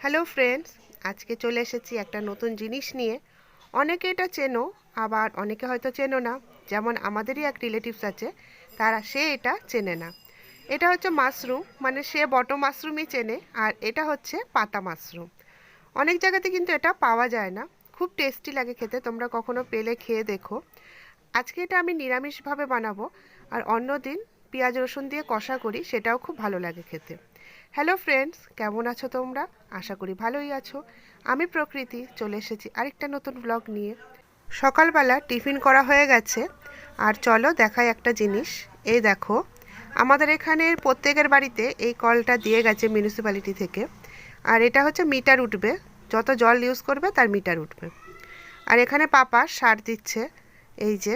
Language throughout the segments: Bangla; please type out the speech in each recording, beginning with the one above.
হ্যালো ফ্রেন্ডস আজকে চলে এসেছি একটা নতুন জিনিস নিয়ে। অনেকে এটা চেনো, আবার অনেকে হয়তো চেনো না। যেমন আমাদেরই এক রিলেটিভস আছে, তারা সে এটা চেনে না। এটা হচ্ছে মাশরুম মানে সে বটো মাশরুমই চেনে, আর এটা হচ্ছে পাতা মাশরুম অনেক জায়গাতে কিন্তু এটা পাওয়া যায় না। খুব টেস্টি লাগে খেতে, তোমরা কখনো পেলে খেয়ে দেখো। আজকে এটা আমি নিরামিষভাবে বানাবো, আর অন্য দিন পেঁয়াজ, রসুন দিয়ে কষা করি, সেটাও খুব ভালো লাগে খেতে। হ্যালো ফ্রেন্ডস কেমন আছো তোমরা? আশা করি ভালোই আছো। আমি প্রকৃতি, চলে এসেছি আরেকটা নতুন ব্লগ নিয়ে। সকালবেলা টিফিন করা হয়ে গেছে, আর চলো দেখাই একটা জিনিস। এই দেখো, আমাদের এখানে প্রত্যেকের বাড়িতে এই কলটা দিয়ে গেছে মিউনিসিপ্যালিটি থেকে। আর এটা হচ্ছে মিটার উঠবে, যত জল ইউজ করবে তার মিটার উঠবে। আর এখানে পাপা সার দিচ্ছে, এই যে।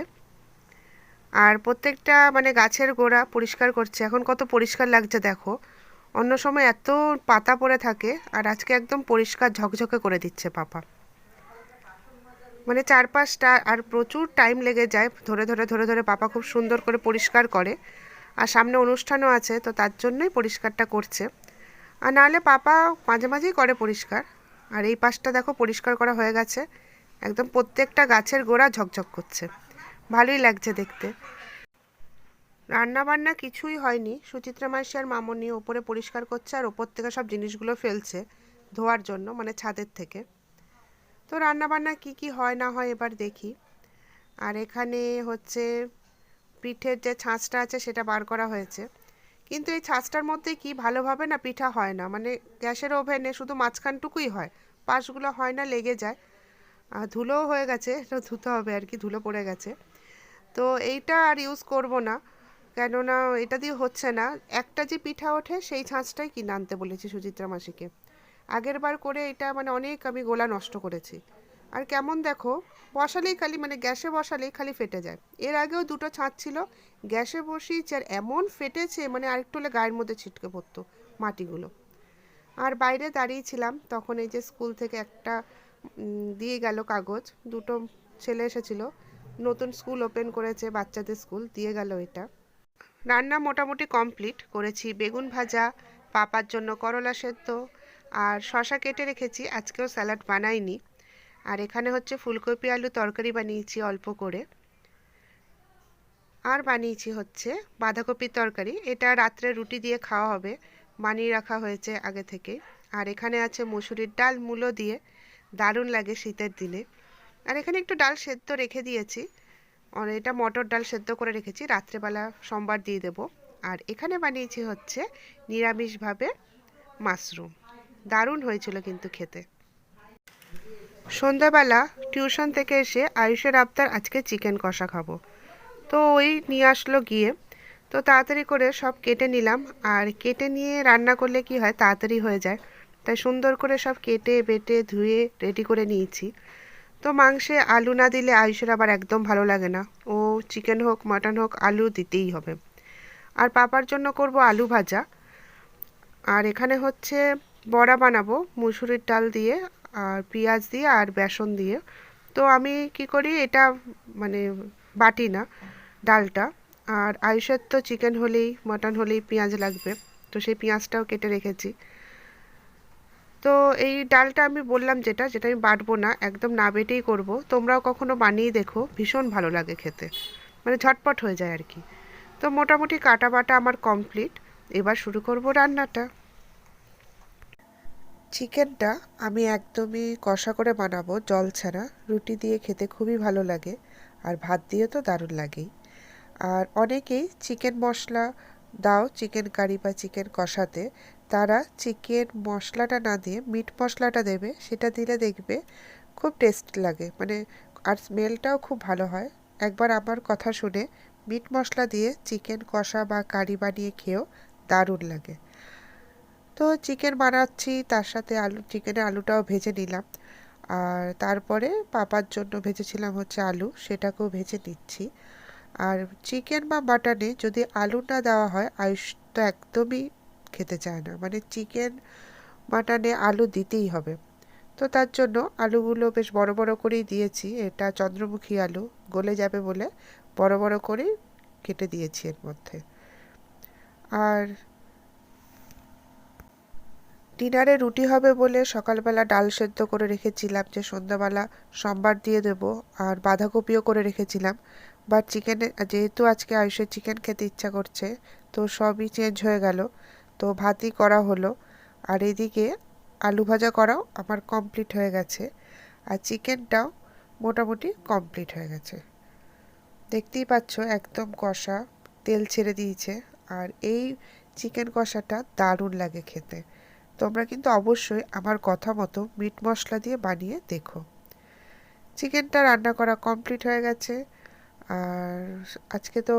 আর প্রত্যেকটা মানে গাছের গোড়া পরিষ্কার করছে। এখন কত পরিষ্কার লাগছে দেখো। অন্য সময় এত পাতা পড়ে থাকে আর আজকে একদম পরিষ্কার ঝকঝকে করে দিচ্ছে পাপা। মানে চারপাশটা আর প্রচুর টাইম লেগে যায় ধরে ধরে ধরে ধরে পাপা খুব সুন্দর করে পরিষ্কার করে। আর সামনে অনুষ্ঠানও আছে তো তার জন্যই পরিষ্কারটা করছে। আর নাহলে পাপা মাঝে মাঝেই করে পরিষ্কার। আর এই পাশটা দেখো পরিষ্কার করা হয়ে গেছে। একদম প্রত্যেকটা গাছের গোড়া ঝকঝক করছে। ভালোই লাগছে দেখতে। রান্না বান্না কিছুই হয়নি। সুচিত্রা মাসি আর মামনি ওপরে পরিষ্কার করছে আর ওপর থেকে সব জিনিসগুলো ফেলছে ধোয়ার জন্য মানে ছাদের থেকে। তো রান্না বান্না কি কি হয় না হয় এবার দেখি। আর এখানে হচ্ছে পিঠের যে ছাঁচটা আছে সেটা বার করা হয়েছে। কিন্তু এই ছাঁচটার মধ্যে কি ভালোভাবে না পিঠা হয় না? মানে গ্যাসের ওভেনে শুধু মাঝখানটুকুই হয়। পাশগুলো হয় না, লেগে যায়। ধুলোও হয়ে গেছে ধুতে হবে আর কি, ধুলো পড়ে গেছে। তো এইটা আর ইউজ করব না। কেননা এটা দিয়ে হচ্ছে না। একটা যে পিঠা ওঠে, সেই ছাঁচটাই কিনে আনতে বলেছি সুচিত্রা মাসিকে। আগের বার করে এটা মানে অনেক আমি গোলা নষ্ট করেছি। আর কেমন দেখো, বসালেই খালি মানে গ্যাসে বসালেই খালি ফেটে যায়। এর আগেও দুটো ছাঁচ ছিল, গ্যাসে বসিয়েছি আর এমন ফেটেছে মানে আরেকটু হলে গায়ের মধ্যে ছিটকে পড়তো মাটিগুলো। আর বাইরে দাঁড়িয়েছিলাম তখন এই যে স্কুল থেকে একটা দিয়ে গেল কাগজ। দুটো ছেলে এসেছিল নতুন স্কুল ওপেন করেছে বাচ্চাদের স্কুল, দিয়ে গেল এটা। রান্না মোটামুটি কমপ্লিট, করেছি বেগুন ভাজা, পাপার জন্য করলা সেদ্ধ, আর শশা কেটে রেখেছি, আজকেও স্যালাড বানাইনি। আর এখানে হচ্ছে ফুলকপি, আলু তরকারি বানিয়েছি অল্প করে। আর বানিয়েছি হচ্ছে বাঁধাকপির তরকারি, এটা রাত্রে রুটি দিয়ে খাওয়া হবে, বানিয়ে রাখা হয়েছে আগে থেকে। আর এখানে আছে মুসুরির ডাল, মূলো দিয়ে দারুণ লাগে শীতের দিনে। আর এখানে একটু ডাল সেদ্ধ রেখে দিয়েছি। আর এটা মটর ডাল সেদ্ধ করে রেখেছি, রাত্রেবেলা সোমবার দিয়ে দেব। আর এখানে বানিয়েছি হচ্ছে নিরামিষভাবে মাশরুম। দারুণ হয়েছিল কিন্তু খেতে। সন্ধ্যাবেলা টিউশন থেকে এসে আয়ুষের আবদার, আজকে চিকেন কষা খাব। তো ওই নিয়ে আসলো গিয়ে। তো তাড়াতাড়ি করে সব কেটে নিলাম। আর কেটে নিয়ে রান্না করলে কি হয়, তাড়াতাড়ি হয়ে যায়। তাই সুন্দর করে সব কেটে বেটে ধুয়ে রেডি করে নিয়েছি। তো মাংসে আলু না দিলে আয়ুষের আবার একদম ভালো লাগে না। ও চিকেন হোক মাটন হোক, আলু দিতেই হবে। আর পাপার জন্য করব আলু ভাজা। আর এখানে হচ্ছে বড়া বানাবো, মুসুরির ডাল দিয়ে, আর পেঁয়াজ দিয়ে, আর বেসন দিয়ে। তো আমি কি করি, এটা মানে বাটি না, ডালটা। আর আয়ুষের তো চিকেন হলেই মাটন হলেই পেঁয়াজ লাগবে। তো সেই পেঁয়াজটাও কেটে রেখেছি। তো এই ডালটা আমি বললাম যেটা যেটা আমি বাটবো না, একদম না বেটেই করব। তোমরাও কখনো বানিয়ে দেখো, ভীষণ ভালো লাগে খেতে। মানে ঝটপট হয়ে যায় আর কি। তো মোটামুটি কাটা বাটা আমার কমপ্লিট। এবার শুরু করব রান্নাটা। চিকেনটা আমি একদমই কষা করে বানাবো, জল ছাড়া। রুটি দিয়ে খেতে খুবই ভালো লাগে, আর ভাত দিয়ে তো দারুণ লাগেই। আর অনেকেই চিকেন মশলা দাও, চিকেন কারি বা চিকেন কষাতে তারা চিকেন মশলাটা না দিয়ে, মিট মশলাটা দেবে, সেটা দিলে দেখবে খুব টেস্ট লাগে। মানে আর স্মেলটাও খুব ভালো হয়। একবার আমার কথা শুনে মিট মশলা দিয়ে চিকেন কষা বা কারি বানিয়ে খেয়েও দারুণ লাগে। তো চিকেন বানাচ্ছি, তার সাথে আলু চিকেনের আলুটাও ভেজে নিলাম। আর তারপরে পাপার জন্য ভেজেছিলাম হচ্ছে আলু, সেটাকেও ভেজে নিচ্ছি। আর চিকেন বা মাটনে যদি আলু না দেওয়া হয়, আয়ুষ তো একদমই খেতে চায় না। মানে চিকেন মাটনে আলু দিতেই হবে। তো তার জন্য আলুগুলো বেশ বড় বড় করেই দিয়েছি। এটা চন্দ্রমুখী আলু, গলে যাবে বলে বড় বড় করেই কেটে দিয়েছি এর মধ্যে। আর ডিনারে রুটি হবে বলে সকালবেলা ডাল সেদ্ধ করে রেখেছিলাম যে সন্ধ্যাবেলা সোমবার দিয়ে দেবো আর বাঁধাকপিও করে রেখেছিলাম। বাট চিকেনে যেহেতু আজকে আয়ুষের চিকেন খেতে ইচ্ছা করছে, তো সবই চেঞ্জ হয়ে গেল। তো ভাতই করা হলো। আর এদিকে আলু ভাজা করাও আমার কমপ্লিট হয়ে গেছে। আর চিকেনটাও মোটামুটি কমপ্লিট হয়ে গেছে। দেখতেই পাচ্ছ একদম কষা, তেল ছেড়ে দিয়েছে। আর এই চিকেন কষাটা দারুণ লাগে খেতে। তোমরা কিন্তু অবশ্যই আমার কথা মতো মিট মশলা দিয়ে বানিয়ে দেখো। চিকেনটা রান্না করা কমপ্লিট হয়ে গেছে। আর আজকে তো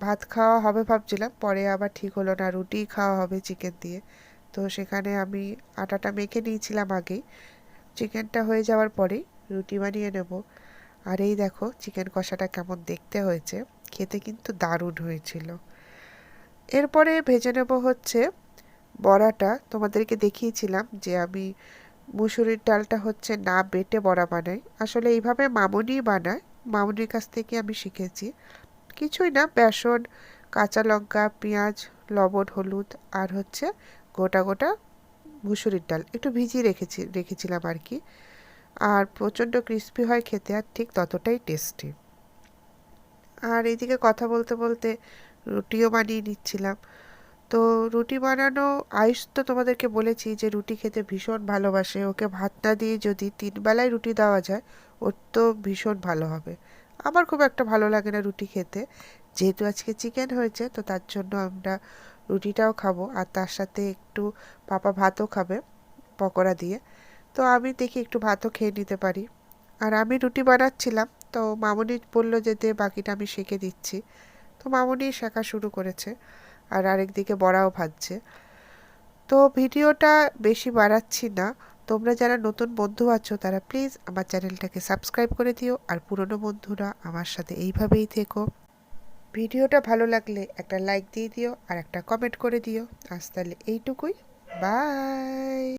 ভাত খাওয়া হবে ভাবছিলাম, পরে আবার ঠিক হলো না, রুটি খাওয়া হবে চিকেন দিয়ে। তো সেখানে আমি আটাটা মেখে নিয়েছিলাম আগেই। চিকেনটা হয়ে যাওয়ার পরেই রুটি বানিয়ে নেব। আর এই দেখো চিকেন কষাটা কেমন দেখতে হয়েছে, খেতে কিন্তু দারুণ হয়েছিল। এরপরে ভেজে নেব হচ্ছে বড়াটা। তোমাদেরকে দেখিয়েছিলাম যে আমি মুসুরির ডালটা হচ্ছে না বেটে বড়া বানাই। আসলে এইভাবে মামুনি বানায়, মামুনির কাছ থেকে আমি শিখেছি। কিছুই না, বেসন, কাঁচা লঙ্কা, পেঁয়াজ, লবণ, হলুদ আর হচ্ছে গোটা গোটা মুসুরির ডাল। একটু ভিজিয়ে রেখেছি, রেখেছিলাম আর কি। আর প্রচণ্ড ক্রিস্পি হয় খেতে আর ঠিক ততটাই টেস্টি আর এদিকে কথা বলতে বলতে রুটিও বানিয়ে নিচ্ছিলাম। তো রুটি বানানো, আয়ুষ তো তোমাদেরকে বলেছি যে রুটি খেতে ভীষণ ভালোবাসে। ওকে ভাত না দিয়ে যদি তিন বেলায় রুটি দেওয়া যায়, ওর তো ভীষণ ভালো হবে। আমার খুব একটা ভালো লাগে না রুটি খেতে। যেহেতু আজকে চিকেন হয়েছে, তো তার জন্য আমরা রুটিটাও খাব। আর তার সাথে একটু পাপা ভাতও খাবে পকোড়া দিয়ে। তো আমি দেখি একটু ভাতও খেয়ে নিতে পারি। আর আমি রুটি বানাচ্ছিলাম, তো মামুনি বলল যে দে বাকিটা আমি শেখে দিচ্ছি। তো মামুনি শেখা শুরু করেছে। আর আরেকদিকে বড়াও ভাজছে। তো ভিডিওটা বেশি বাড়াচ্ছি না। তোমরা যারা নতুন বন্ধু আছো, তারা প্লিজ আমার চ্যানেলটাকে সাবস্ক্রাইব করে দিও। আর পুরনো বন্ধুরা আমার সাথে এইভাবেই থেকো। ভিডিওটা ভালো লাগলে একটা লাইক দিয়ে দিও আর একটা কমেন্ট করে দিও। আজ তাহলে এইটুকুই। বাই